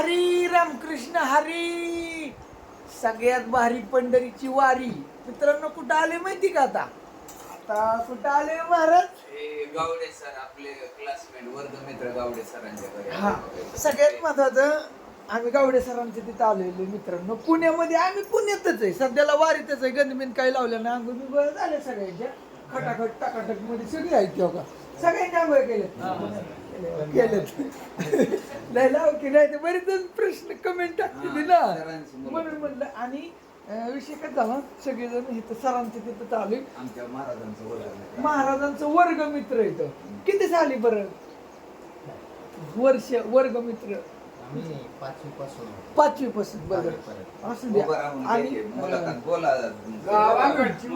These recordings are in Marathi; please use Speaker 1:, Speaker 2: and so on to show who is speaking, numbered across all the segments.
Speaker 1: हरी रामकृष्ण हरी. सगळ्यात भारी पंढरीची वारी. मित्रांनो कुठं आले माहिती का आता? आता कुठं आले महाराज?
Speaker 2: हे गावडे सर आपले क्लासमेट वर्गमित्र गावडे सरांच्या
Speaker 1: हा. सगळ्यात महत्वाचं आम्ही गावडे सरांच्या तिथं आलेलो मित्रांनो. पुण्यामध्ये आम्ही पुण्यातच आहे. सध्याला वारीतच आहे. गंदबिन काही लावलं नाही. अंगुमी बळ झाले सगळ्यांच्या. खटाखट टाकाटकमध्ये सगळी आहेत तेव्हा का सगळ्यांनी आंघोळ केले नाही लाव की नाही ते बरेच प्रश्न कमेंट टाकते ना.
Speaker 2: सरांची.
Speaker 1: म्हणून म्हणलं आणि विषय काय झाला? सगळेजण इथं सरांच्या तिथं चालू
Speaker 2: आमच्या महाराजांचं वर्ग
Speaker 1: महाराजांचं वर्ग मित्र इथं. किती झाली बरं? वर्ष वर्ग मित्र
Speaker 3: पाचवी पासून
Speaker 1: बरं. असू द्या. आणि गावाकडची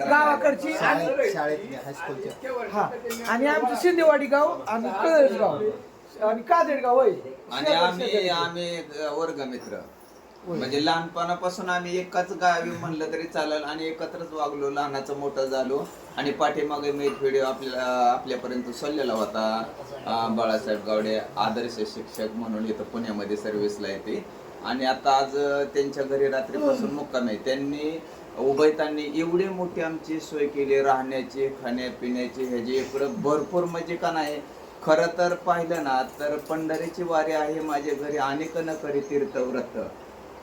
Speaker 1: गावाकडची आणि
Speaker 3: शाळेत शाळेतल्या हायस्कूलच्या
Speaker 1: हा. आणि आमचं शिंदेवाडी गाव आणि कळसगाव. आणि काजळगाव आहे
Speaker 2: आणि आम्ही आम्ही वर्गमित्र. म्हणजे लहानपणापासून आम्ही एकाच गावी म्हणलं तरी चालेल आणि एकत्रच वागलो लहानाचं मोठं झालो आणि पाठीमागे मी एक व्हिडिओ आपल्या आपल्यापर्यंत सोडलेला होता. बाळासाहेब गावडे आदर्श शिक्षक म्हणून इथं पुण्यामध्ये सर्व्हिसला येते. आणि आता आज त्यांच्या घरी रात्रीपासून मुक्काम आहे. त्यांनी उभयतांनी एवढी मोठी आमची सोय केली राहण्याची खाण्यापिण्याची ह्याची इकडं भरपूर म्हणजे का नाही खरं तर पाहिलं ना तर पंढरीची वारी आहे माझ्या घरी अनेक न करी तीर्थव्रत.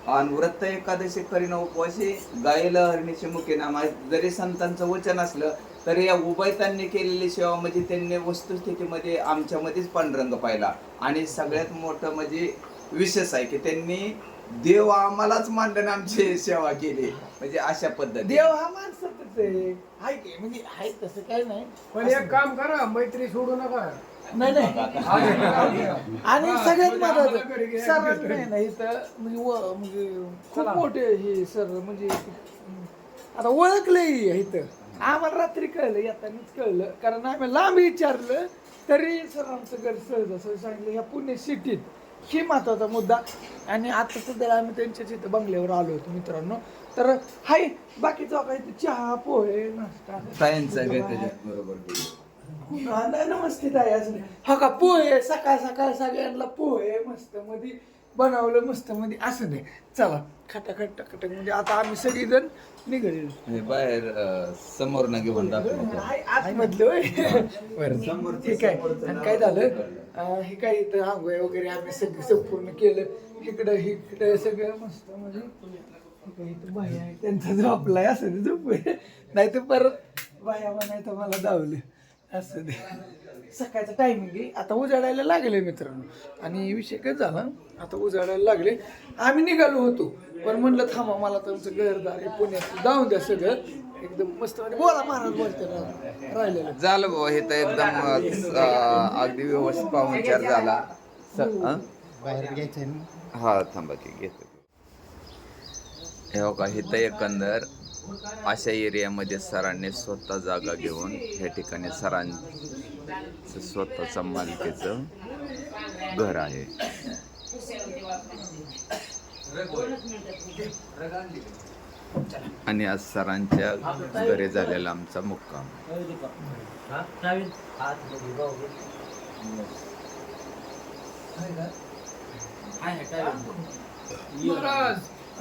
Speaker 2: आणि व्रत एकादशी करीन उपवासी गायला हरणीचे मुखे नामा जरी संतांचं वचन असलं तरी या उभयतांनी केलेली सेवा म्हणजे त्यांनी वस्तुस्थितीमध्ये आमच्यामध्येच पांडुरंग पाहिला. आणि सगळ्यात मोठं म्हणजे विशेष आहे की त्यांनी देव आम्हालाच मांडून आमची सेवा केली. म्हणजे अशा पद्धती
Speaker 1: देव हा माणसातच आहे. की? म्हणजे हाय तसं काय नाही.
Speaker 4: पण एक काम करा मैत्री सोडू नका.
Speaker 1: नाही नाही. आणि सगळ्यात महत्वाचं सर नाही ना इथं म्हणजे व- म्हणजे खूप मोठे हे सर म्हणजे आता ओळखलंय इथं. आम्हाला रात्री कळलं येतानाच कळलं. कारण आम्ही लांब विचारलं तरी सर आमचं घर सहज असं सांगितलं ह्या पुणे सिटीत. ही महत्त्वाचा मुद्दा. आणि आता सध्या आम्ही त्यांच्याच इथं बंगल्यावर आलो होतो मित्रांनो. तर हाय बाकीचं काही ते चहा पोहे नाश्ता.
Speaker 2: त्याच्यात? बरोबर
Speaker 1: हा, नाही नमस्ते ताई असं नाही. हा का पोहे सकाळ सकाळ सगळ्यांना पोहे मस्त मध्ये बनवलं मस्त मध्ये असं नाही चला खटाखट टकटक म्हणजे आता आम्ही सगळीजण निघाले
Speaker 2: हे बाहेर अं, समोर न घेऊन
Speaker 1: हाय, आतमधलं होय. बरं ठीक आहे. आणि काय झालं? अं, हे काय इथं आंघोळ वगैरे आम्ही सगळं संपूर्ण केलं. इकडं इकडं सगळं मस्त म्हणजे इथं बाया आहे त्यांचा झोपलाय असं झोप नाही तर परत बाया म्हणायचं मला दावलं असं दे. सकाळचं टायमिंग आहे. आता उजाडायला लागले मित्रांनो. आणि विषय काय झाला? आता उजाडायला लागले. आम्ही निघालो होतो. पण म्हणलं थांबा मला तुमचं घरदार आहे. पुण्यात जाऊन द्या सगळं. एकदम मस्त म्हणजे बोला महाराज बोलते राहिलेलं.
Speaker 2: झालं भाऊ हे तर एकदम अगदी व्यवस्थित पाहुणचार झाला?
Speaker 3: बाहेर घ्यायचं
Speaker 2: हा थांबा की घेतो. हे बघा इथं एकंदर अशा एरियामध्ये सरांनी स्वतः जागा घेऊन ह्या ठिकाणी सरांचं स्वतःचं मालकीचं घर आहे. आणि आज सरांच्या घरी झालेला आमचा मुक्काम.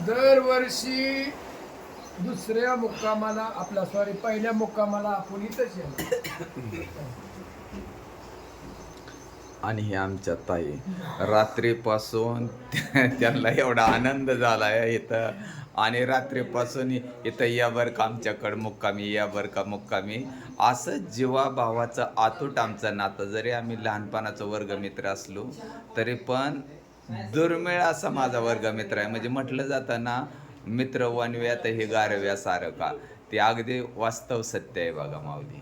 Speaker 4: दरवर्षी दुसऱ्या मुक्कामाला आपला सॉरी पहिल्या मुक्कामाला आपण इथंच येणार.
Speaker 2: आणि हे आमच्या ताई. रात्रीपासून त्यांना एवढा आनंद झाला आहे इथं. आणि रात्रीपासून इथं या बरं का आमच्याकडं मुक्कामी या बरं का मुक्कामी. असं जीवाभावाचं आतूट आमचं नातं. जरी आम्ही लहानपणाचं वर्गमित्र असलो तरी पण दुर्मिळ असा माझा वर्गमित्र आहे. म्हणजे म्हटलं जातं ना मित्र वनव्यात हे गारव्या सारं का ते अगदी वास्तव सत्य आहे बघा माऊली.